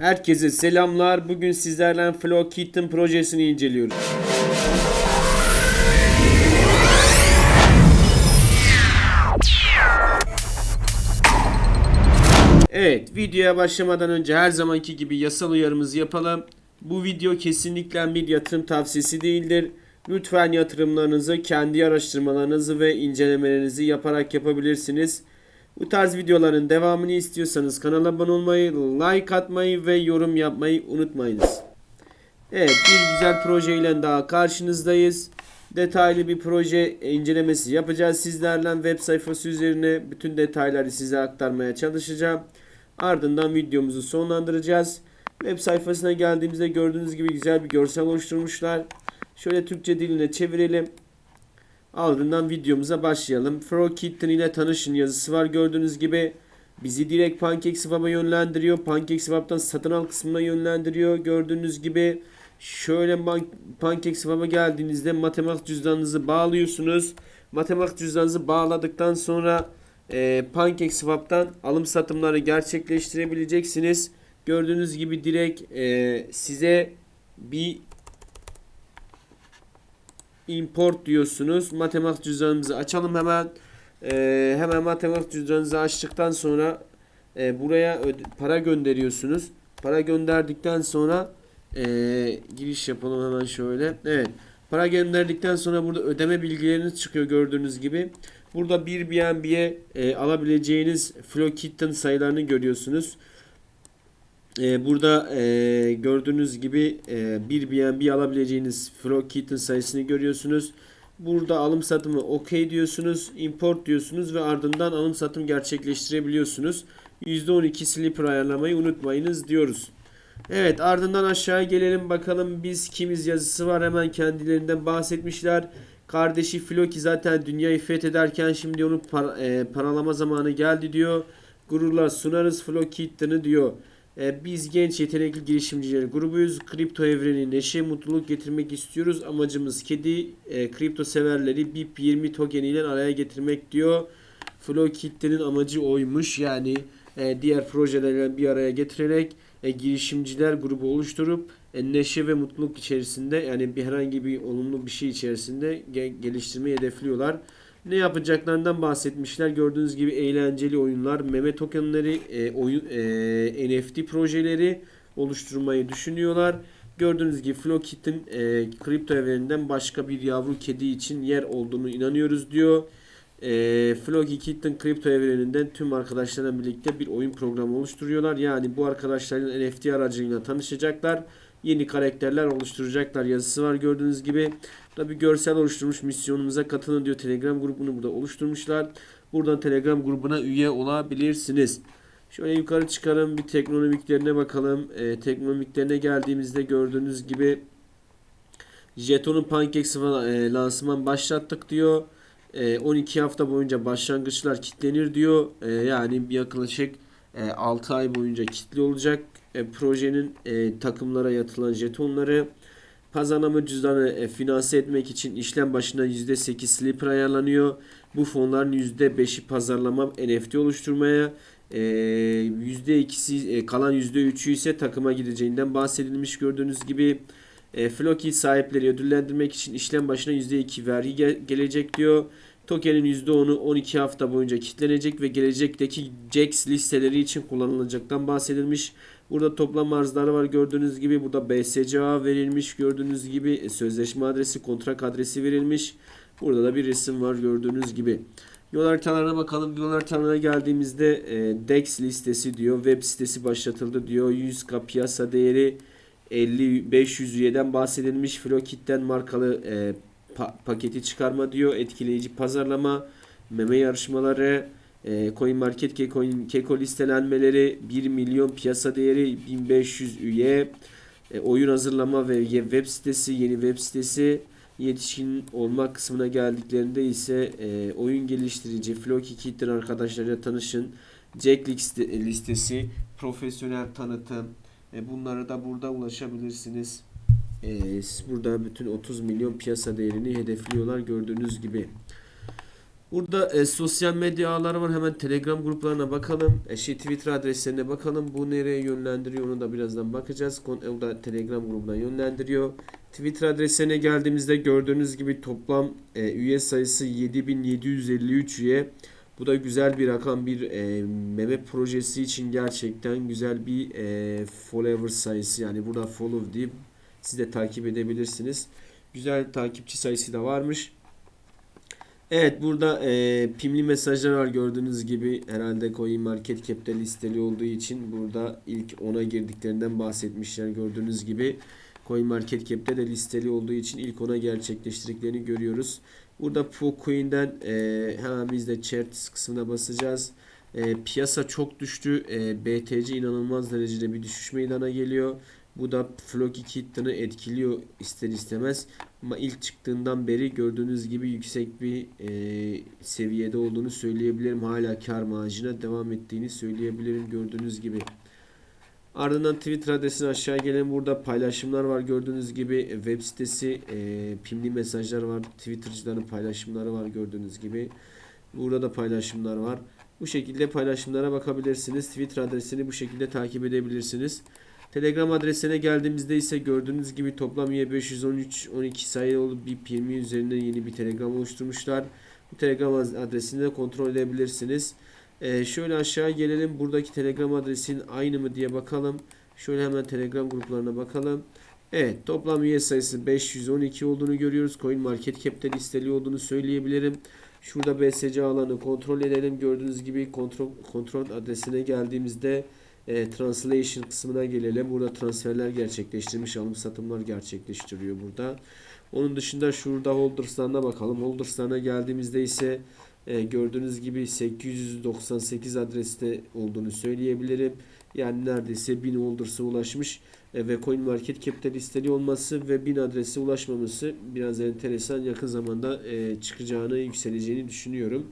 Herkese selamlar. Bugün sizlerle Flow Kitten projesini inceliyoruz. Evet, videoya başlamadan önce her zamanki gibi yasal uyarımızı yapalım. Bu video kesinlikle bir yatırım tavsiyesi değildir. Lütfen yatırımlarınızı kendi araştırmalarınızı ve incelemelerinizi yaparak yapabilirsiniz. Bu tarz videoların devamını istiyorsanız kanala abone olmayı, like atmayı ve yorum yapmayı unutmayınız. Evet bir güzel proje ile daha karşınızdayız. Detaylı bir proje incelemesi yapacağız sizlerle. Web sayfası üzerine bütün detayları size aktarmaya çalışacağım. Ardından videomuzu sonlandıracağız. Web sayfasına geldiğimizde gördüğünüz gibi güzel bir görsel oluşturmuşlar. Şöyle Türkçe diline çevirelim. Ardından videomuza başlayalım. Frog Kitten ile tanışın yazısı var gördüğünüz gibi. Bizi direkt PancakeSwap'a yönlendiriyor. PancakeSwap'tan satın al kısmına yönlendiriyor. Gördüğünüz gibi şöyle PancakeSwap'a geldiğinizde matematik cüzdanınızı bağlıyorsunuz. Matematik cüzdanınızı bağladıktan sonra e, PancakeSwap'tan alım satımları gerçekleştirebileceksiniz. Gördüğünüz gibi direkt e, size bir import diyorsunuz. Matematik cüzdanımızı açalım hemen. Ee, hemen matematik cüzdanınızı açtıktan sonra e, buraya para gönderiyorsunuz. Para gönderdikten sonra e, giriş yapalım hemen şöyle. Evet. Para gönderdikten sonra burada ödeme bilgileriniz çıkıyor gördüğünüz gibi. Burada bir BNB'ye e, alabileceğiniz Flow Kitten sayılarını görüyorsunuz. Ee, burada e, gördüğünüz gibi e, bir BNB alabileceğiniz Flow Kitten sayısını görüyorsunuz. Burada alım satımı OK diyorsunuz, import diyorsunuz ve ardından alım satım gerçekleştirebiliyorsunuz. %12 slipper ayarlamayı unutmayınız diyoruz. Evet ardından aşağıya gelelim bakalım biz kimiz yazısı var hemen kendilerinden bahsetmişler. Kardeşi Floki zaten dünyayı fethederken şimdi onu par e, paralama zamanı geldi diyor. Gururlar sunarız Floki Kitten'ı diyor. Ee, biz genç yetenekli girişimciler grubuyuz. Kripto evreni neşe, mutluluk getirmek istiyoruz. Amacımız kedi, e, kripto severleri BIP20 token ile araya getirmek diyor. Flow Kitten'in amacı oymuş. Yani e, diğer projelerle bir araya getirerek e, girişimciler grubu oluşturup neşe ve mutluluk içerisinde yani bir herhangi bir olumlu bir şey içerisinde ge- geliştirmeyi hedefliyorlar ne yapacaklarından bahsetmişler. Gördüğünüz gibi eğlenceli oyunlar, meme tokenleri, e, oyun, e, NFT projeleri oluşturmayı düşünüyorlar. Gördüğünüz gibi Flokit'in e, kripto evreninden başka bir yavru kedi için yer olduğunu inanıyoruz diyor. E, Flokit'in kripto evreninden tüm arkadaşlarla birlikte bir oyun programı oluşturuyorlar. Yani bu arkadaşların NFT aracıyla tanışacaklar yeni karakterler oluşturacaklar yazısı var gördüğünüz gibi. Bir görsel oluşturmuş misyonumuza katılın diyor Telegram grubunu burada oluşturmuşlar. Buradan Telegram grubuna üye olabilirsiniz. Şöyle yukarı çıkarım bir teknolojiklerine bakalım. E, teknolojiklerine geldiğimizde gördüğünüz gibi Jeton'un Pancakes e, lansman başlattık diyor. E, 12 hafta boyunca başlangıçlar kitlenir diyor. E, yani yaklaşık e, 6 ay boyunca kitli olacak e, projenin e, takımlara yatılan jetonları pazarlama cüzdanı e, finanse etmek için işlem başına %8 slipper ayarlanıyor. Bu fonların %5'i pazarlama NFT oluşturmaya e, %2'si e, kalan %3'ü ise takıma gideceğinden bahsedilmiş gördüğünüz gibi. E, Floki sahipleri ödüllendirmek için işlem başına %2 vergi gel gelecek diyor. Token'in %10'u 12 hafta boyunca kilitlenecek ve gelecekteki JAX listeleri için kullanılacaktan bahsedilmiş. Burada toplam arzları var gördüğünüz gibi. Burada BSCA verilmiş gördüğünüz gibi. E, sözleşme adresi, kontrak adresi verilmiş. Burada da bir resim var gördüğünüz gibi. Yol haritalarına bakalım. Yol haritalarına geldiğimizde e, DEX listesi diyor. Web sitesi başlatıldı diyor. 100k piyasa değeri 50 500 üyeden bahsedilmiş. Flokit'ten markalı e, pa paketi çıkarma diyor. Etkileyici pazarlama, meme yarışmaları, e, Coin Market Keko, Keko listelenmeleri 1 milyon piyasa değeri 1500 üye e, oyun hazırlama ve web sitesi yeni web sitesi yetişkin olmak kısmına geldiklerinde ise e, oyun geliştirici Floki Kitten arkadaşlarıyla tanışın Jack liste, listesi profesyonel tanıtım e, bunları da burada ulaşabilirsiniz. E, burada bütün 30 milyon piyasa değerini hedefliyorlar gördüğünüz gibi. Burada e, sosyal medya ağları var. Hemen Telegram gruplarına bakalım. E, şey, Twitter adreslerine bakalım. Bu nereye yönlendiriyor onu da birazdan bakacağız. O da Telegram grubuna yönlendiriyor. Twitter adresine geldiğimizde gördüğünüz gibi toplam e, üye sayısı 7753 üye. Bu da güzel bir rakam. Bir e, meme projesi için gerçekten güzel bir e, follower sayısı. Yani burada follow deyip siz de takip edebilirsiniz. Güzel takipçi sayısı da varmış. Evet burada e, pimli mesajlar var gördüğünüz gibi herhalde Coin Market Cap'te listeli olduğu için burada ilk ona girdiklerinden bahsetmişler gördüğünüz gibi. Coin Market Cap'te de listeli olduğu için ilk ona gerçekleştirdiklerini görüyoruz. Burada Pocoin'den e, hemen biz de charts kısmına basacağız. E, piyasa çok düştü. E, BTC inanılmaz derecede bir düşüş meydana geliyor. Bu da Floki Kitten'ı etkiliyor ister istemez. Ama ilk çıktığından beri gördüğünüz gibi yüksek bir e, seviyede olduğunu söyleyebilirim. Hala kar marjına devam ettiğini söyleyebilirim gördüğünüz gibi. Ardından Twitter adresine aşağı gelen burada paylaşımlar var gördüğünüz gibi web sitesi e, pimli mesajlar var Twitter'cıların paylaşımları var gördüğünüz gibi burada da paylaşımlar var bu şekilde paylaşımlara bakabilirsiniz Twitter adresini bu şekilde takip edebilirsiniz Telegram adresine geldiğimizde ise gördüğünüz gibi toplam üye 513 12 sayılı bir pimi üzerinden yeni bir Telegram oluşturmuşlar bu Telegram adresini de kontrol edebilirsiniz ee, şöyle aşağı gelelim. Buradaki Telegram adresinin aynı mı diye bakalım. Şöyle hemen Telegram gruplarına bakalım. Evet toplam üye sayısı 512 olduğunu görüyoruz. Coin Market Cap'te listeli olduğunu söyleyebilirim. Şurada BSC alanı kontrol edelim. Gördüğünüz gibi kontrol, kontrol adresine geldiğimizde e, translation kısmına gelelim. Burada transferler gerçekleştirmiş, alım satımlar gerçekleştiriyor burada. Onun dışında şurada holders'larına bakalım. Holders'larına geldiğimizde ise e, gördüğünüz gibi 898 adreste olduğunu söyleyebilirim. Yani neredeyse 1000 oldersa ulaşmış e, ve Coin listeli olması ve 1000 adrese ulaşmaması biraz enteresan. Yakın zamanda e, çıkacağını, yükseleceğini düşünüyorum.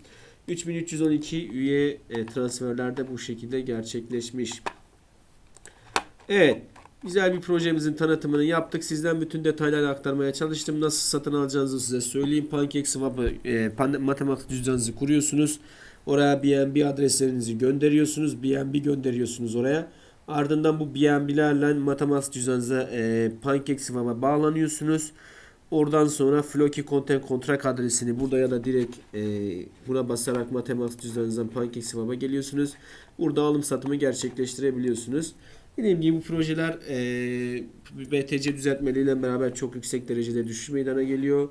3312 üye e, transferlerde bu şekilde gerçekleşmiş. Evet. Güzel bir projemizin tanıtımını yaptık. Sizden bütün detayları aktarmaya çalıştım. Nasıl satın alacağınızı size söyleyeyim. PancakeSwap'ı e, matematik cüzdanınızı kuruyorsunuz. Oraya BNB adreslerinizi gönderiyorsunuz. BNB gönderiyorsunuz oraya. Ardından bu BNB'lerle matematik cüzdanınıza e, PancakeSwap'a bağlanıyorsunuz. Oradan sonra Floki Content Contract adresini burada ya da direkt e, buna basarak matematik cüzdanınızdan PancakeSwap'a geliyorsunuz. Burada alım satımı gerçekleştirebiliyorsunuz. Dediğim gibi bu projeler e, BTC düzeltmeleriyle beraber çok yüksek derecede düşüş meydana geliyor.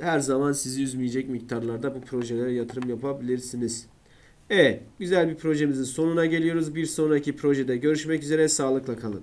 Her zaman sizi üzmeyecek miktarlarda bu projelere yatırım yapabilirsiniz. Evet, güzel bir projemizin sonuna geliyoruz. Bir sonraki projede görüşmek üzere. Sağlıkla kalın.